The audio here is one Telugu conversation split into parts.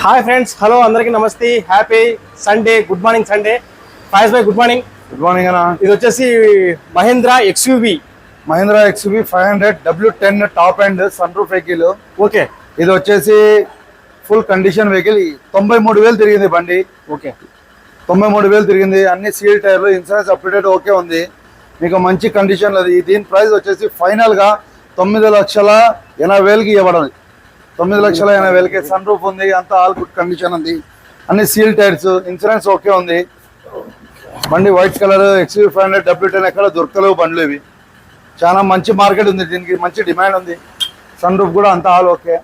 హాయ్ ఫ్రెండ్స్ హలో అందరికీ నమస్తే. Happy Sunday good morning Sunday. Faiz by good morning. Good morning అన్న. ఇది వచ్చేసి Mahendra XUV Mahindra XUV five hundred W ten top and sunroof vehicle okay. ఇది వచ్చేసి ఫుల్ కండిషన్ వెహికల్ తొంభై మూడు వేలు తిరిగింది బండి. ఓకే. తొంభై మూడు వేలు తిరిగింది. అన్ని సీల్ టైర్లు ఇన్సూరెన్స్ అప్డేట్ ఓకే ఉంది. మీకు మంచి కండిషన్లో ఉంది దీని ప్రైస్ వచ్చేసి ఫైనల్గా తొమ్మిది లక్షల ఎనభై వేలకి ఇవ్వడం తొమ్మిది లక్షల ఎనభై వేలకి సన్ రూఫ్ ఉంది అంతా ఆల్ గుడ్ కండిషన్ ఉంది. అన్ని సీల్ టైర్స్ ఇన్సూరెన్స్ ఓకే ఉంది. బండి white colour XUV five hundred W ten ఎక్కడ దొరకలేవు బండ్లు ఇవి. చాలా మంచి మార్కెట్ ఉంది దీనికి మంచి డిమాండ్ ఉంది. సన్ రూఫ్ కూడా అంతా ఆల్ ఓకే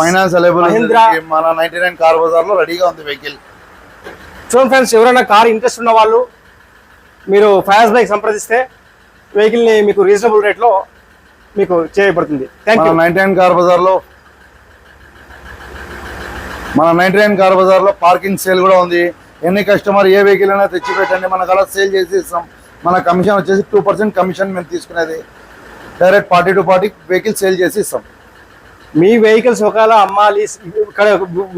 ఫైనాన్స్ అవైలబుల్ మన నైన్టీ నైన్ కార్ బజార్లో రెడీగా ఉంది వెహికల్ చూడండి ఫ్రెండ్స్ ఎవరైనా కార్ ఇంట్రెస్ట్ ఉన్న వాళ్ళు మీరు ఫయాజ్ బైక్ సంప్రదిస్తే వెహికల్ని మీకు రీజనబుల్ రేట్లో మీకు చేయబడుతుంది. థ్యాంక్ మన యూ నైన్టీ నైన్ కార్ బజార్లో మన నైన్టీ నైన్ కార్ బజార్లో పార్కింగ్ సేల్ కూడా ఉంది. ఎన్ని కస్టమర్ ఏ వెహికల్ అయినా తెచ్చి పెట్టండి మన కల సేల్ చేసి ఇస్తాం మన కమిషన్ వచ్చేసి టూ పర్సెంట్ కమిషన్ మేము తీసుకునేది. Direct party to party vehicle sale చేసి ఇస్తాం. మీ వెహికల్స్ ఒకవేళ అమ్మాలి ఇక్కడ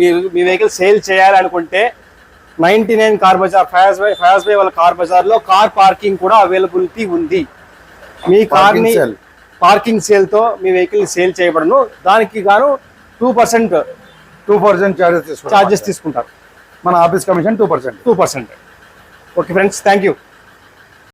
మీరు మీ వెహికల్ సేల్ చేయాలనుకుంటే ninety nine car bazaar Fayaz by Fayaz by వాళ్ళ కార్ బజార్లో కార్ పార్కింగ్ కూడా అవైలబిలిటీ ఉంది. మీ కార్ని Parking sale. పార్కింగ్ సేల్తో మీ వెహికల్ సేల్ చేయబడను. దానికి గాను two percent two percent charges charges తీసుకుంటారు. మన office commission two percent two percent okay friends thank you